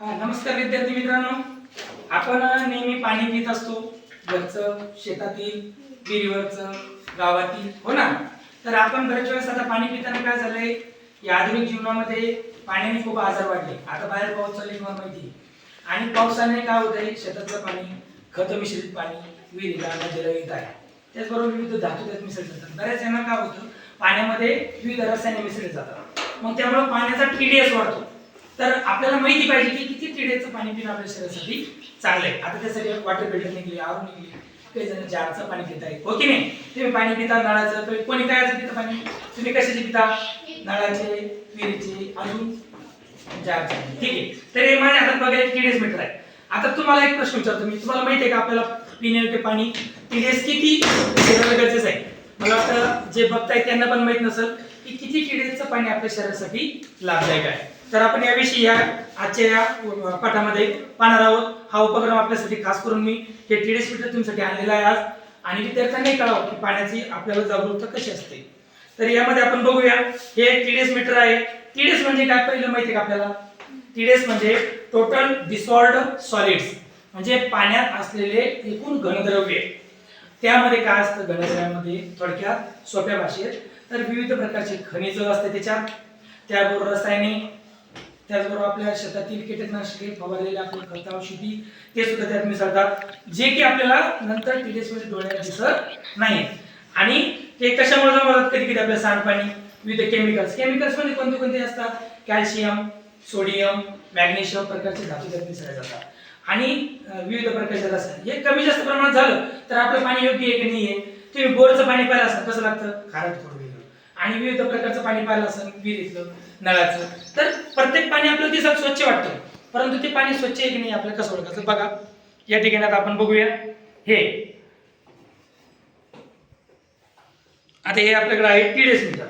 हा, नमस्कार विद्यार्थी मित्रांनो. आपण नेहमी पाणी पित असतो. घरचं शेतातील विहिरीवरचं गावातील हो ना? तर आपण बऱ्याच वेळेस आता पाणी पिताना काय झालंय? या आधुनिक जीवनामध्ये पाण्याने खूप आजार वाढले. आता बाहेर पाऊस चालले तुम्हाला माहिती आहे. आणि पावसाने काय होतंय? शेतातलं पाणी खत मिश्रित पाणी विहिरीला नदीला येत आहे. त्याचबरोबर विविध धातू त्यात मिसळले जातात. बऱ्याच जणांना काय होतं? पाण्यामध्ये विविध रसायने मिसळले जातात. मग त्यामुळे पाण्याचा टीडीएस वाढतो. तर आपल्याला माहिती पाहिजे की किती टिड्याचं पाणी पिणं आपल्या शरीरासाठी चांगलं आहे आता त्यासाठी वॉटर फिल्टर निघली आरू निघली. काही जण जारचं पाणी पित आहे हो की नाही? तुम्ही पाणी पिता नळाचं तुम्ही कोणी काय पितं पाणी? तुम्ही कशाचे पिता? नळाचे विहिरीचे अजून जारचे ठीक आहे. तर हे माझ्या हातात बघा एक टीडीएस मीटर आहे. आता तुम्हाला एक प्रश्न विचारतो मी. तुम्हाला माहिती आहे का आपल्याला पिण्यायोग्य पाणी? टीडीएस किती? गरजेचं आहे. मला वाटतं जे बघताय त्यांना पण माहीत नसेल की किती टीडीएसचं पाणी आपल्या शरीरासाठी लाभदायक आहे. तर आपण याविषयी या आजच्या या पाठामध्ये पाहणार आहोत. हा उपक्रम आपल्यासाठी खास करून मी हे टीडीएस मीटर तुमच्यासाठी आणलेला आहे आज. आणि विद्यार्थ्यांनी कळावं की पाण्याची आपल्याला जागरूकता कशी असते. तर यामध्ये आपण बघूया हे टीडीएस मीटर आहे. टीडीएस म्हणजे काय पहिलं माहिती आहे का आपल्याला? टीडीएस म्हणजे टोटल डिसॉल्ड सॉलिड्स म्हणजे पाण्यात असलेले एकूण घनद्रव्य. त्यामध्ये काय असतं? घनद्रव्यामध्ये थोडक्यात सोप्या भाषेत. तर विविध प्रकारचे खनिज असते त्याच्यात. त्याबरोबर रसायने त्याचबरोबर आपल्या शेतातील कीटकनाशके फवारलेले आपले खत औषधी ते सुद्धा त्यात मिसळतात. जे की आपल्याला नंतर टीडीएसमध्ये डोळ्याला दिसत नाही आणि ते कशामुळे जमा कधी कधी आपल्या सांडपाणी विविध केमिकल्स केमिकल्समध्ये कोणते कोणते असतात? कॅल्शियम सोडियम मॅग्नेशियम प्रकारचे धातू त्यात मिसळले जातात. आणि विविध प्रकारचे रसायन. हे कमी जास्त प्रमाणात झालं तर आपलं पाणी योग्य आहे की नाही आहे? तुम्ही बोरचं पाणी पाहिलं असं कसं लागतं? खारट थोडं आणि विविध प्रकारचं पाणी पाहिलं असं विहिरीतलं. नळाचं. तर प्रत्येक पाणी आपल्याला दिसत स्वच्छ वाटतं. परंतु ते पाणी स्वच्छ आहे की नाही आपल्याला कसं ओळखायचं? बघा. या ठिकाणी आता आपण बघूया. हे. आता हे आपल्याकडे आहे टीडीएस मीटर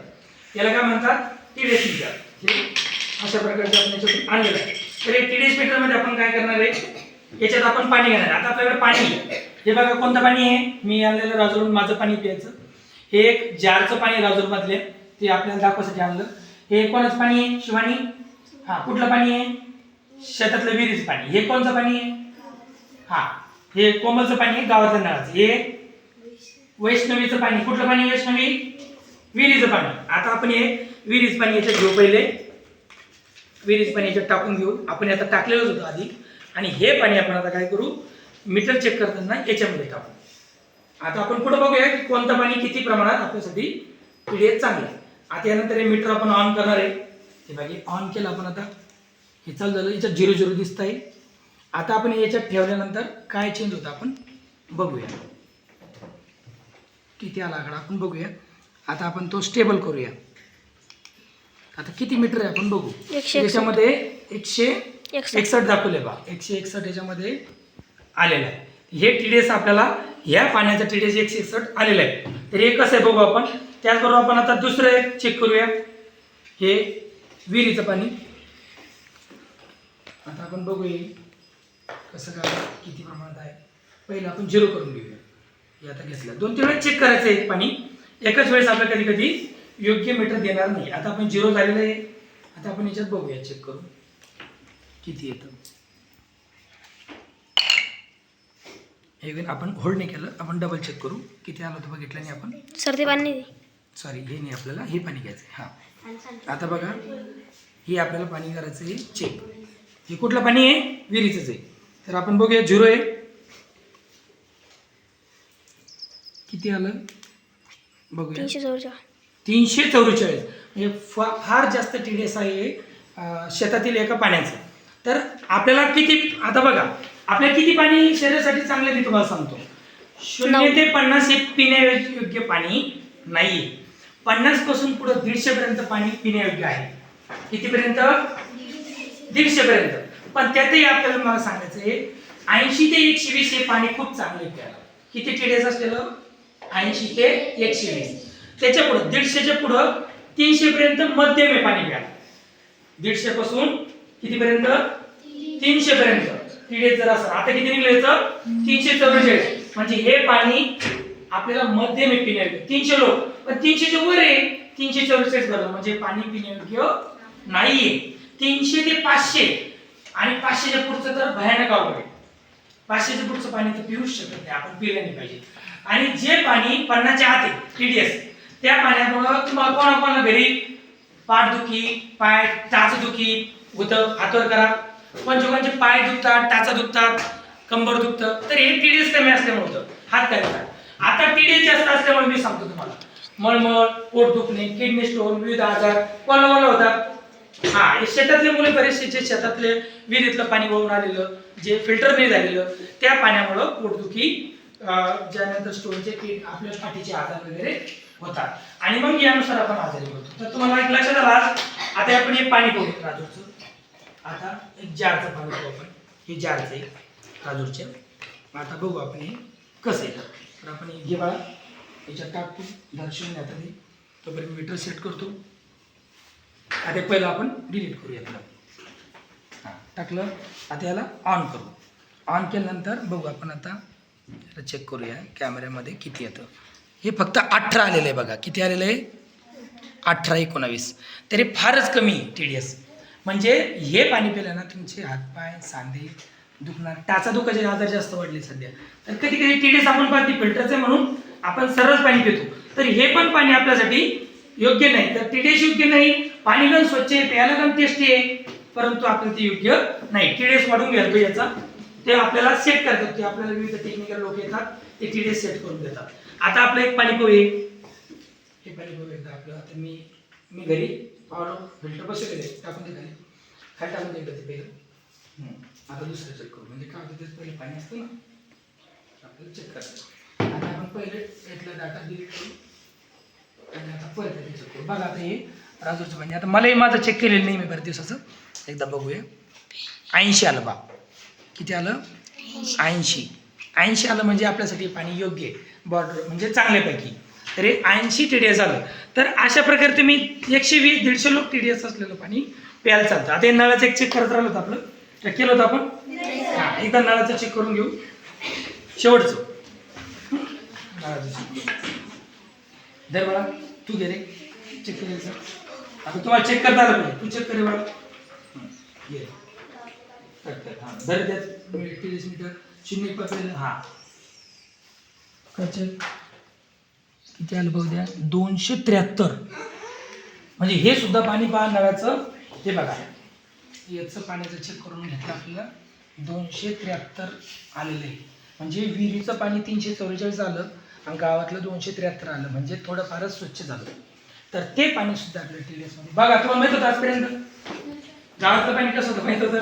याला काय म्हणतात? टीडीएस मीटर हे अशा प्रकारचे आपण याच्यातून आणलेलं आहे. तर हे टीडीएस मीटरमध्ये आपण काय करणार आहे? याच्यात आपण पाणी घेणार आहे. आता आपल्याकडे पाणी हे बघा कोणतं पाणी आहे? मी आणलेलं राजूरून माझं पाणी प्यायचं. हे एक जारचं पाणी राजूर मधले ते आपल्याला दाखवासाठी आणलं. हे कोणाचं पाणी आहे? शिवानी? हा कुठलं पाणी आहे? शेतातलं विहिरीचं पाणी. हे कोणचं पाणी आहे? हा हे कोमलचं पाणी आहे गावातल्या नळाचं. हे वैष्णवीचं पाणी. कुठलं पाणी वैष्णवी? विहिरीचं पाणी. आता आपण हे विहिरीचं पाणी याच्यात घेऊ पहिले. विहिरीचं पाणी याच्यात टाकून घेऊ. आपण आता टाकलेलंच होतं आधी. आणि हे पाणी आपण आता काय करू? मीटर चेक करताना याच्यामध्ये टाकू. आता आपण पुढे बघूया की कोणतं पाणी किती प्रमाणात आपल्यासाठी पीडीएस चांगलं आहे. आता यानंतर हे मीटर आपण ऑन करणार आहे. हे बघा ऑन केलं आपण आता. हे चालू झालं. याच्यात झिरो झिरो दिसत आहे आता आपण याच्यात ठेवल्यानंतर काय चेंज होतं आपण बघूया. किती आला आकडा? आपण बघूया. आता आपण तो स्टेबल करूया. आता किती मीटर आहे आपण बघू. याच्यामध्ये एकशे एकसष्ट. दाखवले बा. एकशे एकसष्ट याच्यामध्ये आलेलं आहे. हे टीडीएस आपल्याला ह्या पाण्याचं टीडीएस एकशे एकसष्ट आलेलं आहे. तर हे कसं आहे बघू आपण. त्याचबरोबर आपण आता दुसरं एक चेक करूया. हे विहिरीचं पाणी. आता आपण बघूया कसं काय किती प्रमाणात आहे. पहिलं आपण झिरो करून घेऊया. हे आता घेतलं. दोन तीन वेळेस चेक करायचं आहे पाणी. एकाच वेळेस आपल्याला कधी कधी योग्य मीटर देणार नाही. आता आपण झिरो झालेलं आहे. आता आपण याच्यात बघूया चेक करून. किती येतं. हे आपण होल्ड नाही केलं. आपण डबल चेक करू. किती आलं होतं बघितलं नाही आपण? सर्दी पाणी. सॉरी हे नाही आपल्याला. हे पाणी घ्यायचं आहे हां आता बघा. हे आपल्याला पाणी करायचं आहे. चेक हे कुठलं पाणी आहे? विहिरीचंच आहे. तर आपण बघूया. झिरो आहे. किती आलं? बघूया. तीनशे चौच्या तीनशे चौवेचाळीस म्हणजे फा- फार जास्त टी डी एस आहे शेतातील एका पाण्याचं. तर आपल्याला किती आता बघा. आपल्याला किती पाणी शरीरासाठी चांगलं मी तुम्हाला सांगतो. शून्य ते पन्नास हे पिण्यायोग्य पाणी नाही पन्नासपासून पुढे दीडशे पर्यंत पाणी पिण्यायोग्य आहे. कितीपर्यंत? दीडशे पर्यंत. पण त्यातही आपल्याला मला सांगायचं आहे ऐंशी ते एकशे वीस हे पाणी खूप चांगले प्यायला. किती टीडेस असलेलं? ऐंशी ते एकशे वीस. त्याच्या पुढं दीडशेच्या पुढं तीनशे पर्यंत मध्यम आहे पाणी प्यायला. दीडशे पासून कितीपर्यंत? तीनशे पर्यंत. टीडीएस जर असं आता किती निघलं याचं? तीनशे चौवेचाळीस. म्हणजे हे पाणी आपल्याला मध्यम पिण्यायोग्य तीनशे लोक. पण तीनशेच्या वर आहे तीनशे चौवेचाळीस झालं म्हणजे पाणी पिण्यायोग्य नाहीये. तीनशे ते पाचशे. आणि पाचशेच्या पुढचं तर भयानक अवघड आहे. पाचशेच्या पुढचं पाणी तर पिऊच शकत नाही आपण पिलं नाही पाहिजे. आणि जे पाणी पन्नाच्या आत आहे टीडीएस त्या पाण्यामुळं तुम्हाला कोणाकोणाला घरी पाठदुखी पाय टाचदुखी होतं हातवर करा. पंचोकांचे पाय दुखतात टाचा दुखतात कंबर दुखतं. तर हे टीडीएस कमी असल्यामुळे होतं. हात काय आता टीडीएस जास्त असल्यामुळे मी सांगतो तुम्हाला. मळमळ पोट दुखणे किडनी स्टोन विविध आजार कोणाला होतात हा शेतातले मुले बरेचसे जे शेतातले विहिरीतलं पाणी वाहून आलेलं जे फिल्टर नाही झालेलं त्या पाण्यामुळं पोटदुखी ज्यानंतर स्टोनचे किड आपल्या पाठीचे आजार वगैरे होतात. आणि मग यानुसार आपण आजारी होतो तर तुम्हाला एक लक्षात आला आता आपण हे पाणी बघू राजूचं. आता एक जारचं पाणी बघू आपण. हे जारचं आहे काजूरचे. आता बघू आपण हे कसं येतं तर आपण हे बाळा. याच्यात टाकतो. दर्शन आता मी तोपर्यंत मीटर सेट करतो. आता पहिलं आपण डिलीट करूया त्याला हां टाकलं. आता याला ऑन करू. ऑन केल्यानंतर बघू आपण आता. चेक करूया कॅमेऱ्यामध्ये किती येतं. हे फक्त अठरा आलेलं आहे बघा. किती आलेलं आहे? अठरा एकोणावीस. तरी फारच कमी टी डी एस म्हणजे हे पाणी पिल्यानं तुमचे हातपाय सांधे दुखणार. टाचा दुखाचे आजार जास्त वाढले सध्या. तर कधी कधी टीडीस आपण पाहते फिल्टरचे म्हणून आपण सरळ पाणी पितो. तर हे पण पाणी आपल्यासाठी योग्य नाही. तर टीडीएस योग्य नाही. पाणी पण स्वच्छ आहे प्यायला पण टेस्टी आहे परंतु आपलं ते योग्य नाही. टीडीएस वाढून घ्यायला याचा. ते आपल्याला सेट करतात. ते आपल्याला विविध टेक्निकल लोक येतात ते टीडीएस सेट करून देतात. आता आपलं एक पाणी पोहे हे पाणी पोहे एकदा आपलं आता मी मी घरी पावलं फिल्टर बसवलेले टाकून दे खाली खाली टाकून दे ते पहिलं. आता दुसरं चेक करू. म्हणजे काय होतं पहिले पाणी असतं ना आपल्याला चेक करायचं. आता आपण पहिले इथला डाटा डिलीट करू. आणि आता परत चेक करू. बघा आता हे राजूरचं पाणी आता मलाही माझं चेक केलेलं नाही मी बऱ्याच दिवसाचं. एकदा बघूया. ऐंशी आलं बा. किती आलं? ऐंशी. ऐंशी आलं म्हणजे आपल्यासाठी पाणी योग्य आहे. बॉर्डर म्हणजे चांगल्यापैकी. तर ऐंशी टी डी एस आलं. तर अशा प्रकारे तुम्ही एकशे वीस दीडशे लोक टी डी एस असलेलं पाणी प्यायला चालतं. आता हे नळाचं एक चेक करत राहिलं होतं आपलं. चेक केलं होतं आपण? हां एकदा नळाचं चेक करून घेऊ. शेवटचं. नळाचं करू. बाळा तू घे रे. चेक कर आता तुम्हाला चेक करता आलं पाहिजे. तू चेक करे बाळा. हं, घे हां. धर त्यात. तीस मीटर. शून्य पाच हा. चेक किती आलं बघू द्या? दोनशे त्र्याहत्तर. म्हणजे हे सुद्धा पाणी पहा नळाचं हे बघा. याचं पाण्याचं चेक करून घेतलं आपल्याला. दोनशे त्र्याहत्तर आलेलं आहे. म्हणजे विहिरीचं पाणी तीनशे चौवेचाळीस आलं आणि गावातलं दोनशे त्र्याहत्तर आलं. म्हणजे थोडंफारच स्वच्छ झालं. तर ते पाणी सुद्धा आपल्या टी मध्ये. बघा तुम्हाला माहीत होतं आजपर्यंत? गावातलं पाणी कसं होतं माहीत होतं?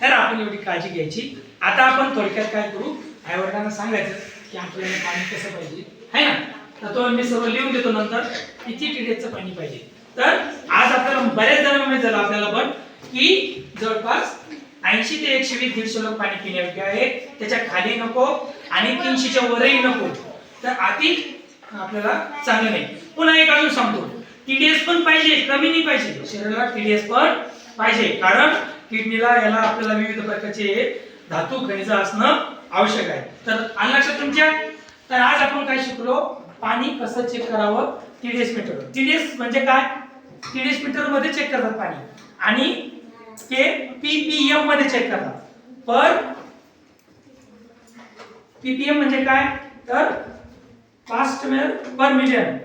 तर आपण एवढी काळजी घ्यायची. आता आपण थोडक्यात काय करू? आईवडिलांना सांगायचं की आपल्याला पाणी कसं पाहिजे. है ना? तर तो मी सर्व लिहून देतो नंतर किती टिडेचं पाणी पाहिजे. तर आज आपल्याला बऱ्याच जणांना माहीत झालं आपल्याला पण की जवळपास ऐंशी ते एकशे वीस दीडशे लोक पाणी पिण्यायोग्य आहे. त्याच्याखाली नको आणि तीनशेच्या वरही नको. तर अति आपल्याला चांगलं नाही. पुन्हा एक अजून सांगतो. टीडीएस पण पाहिजे कमी नाही पाहिजे. शरीराला टीडीएस पण पाहिजे. कारण किडनीला याला आपल्याला विविध प्रकारचे धातू खनिज असणं आवश्यक आहे. तर लक्षात तुमच्या तर आज आपण काय शिकलो? पाणी कसं चेक करावं? टीडीएस मीटर टीडीएस म्हणजे काय? टीडीएस मीटरमध्ये चेक करतात पाणी. आणि ते पीपीएममध्ये चेक करतात. पर पीपीएम म्हणजे काय? तर parts per million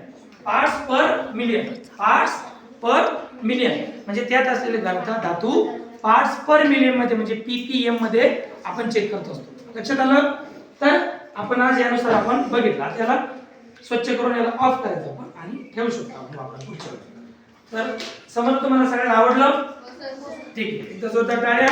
parts per million parts per million म्हणजे त्यात असलेले घनता धातू पार्ट्स पर मिलियनमध्ये म्हणजे पीपीएममध्ये आपण चेक करत असतो. लक्षात आलं? तर आपण आज यानुसार आपण बघितलं. त्याला स्वच्छ करून याला ऑफ करायचं आपण आणि ठेवू शकतो आपण वापरून पुढच्या तर समज तुम्हाला सगळ्यांना आवडलं? ठीक आहे. एकदा जोरदार टाळ्या.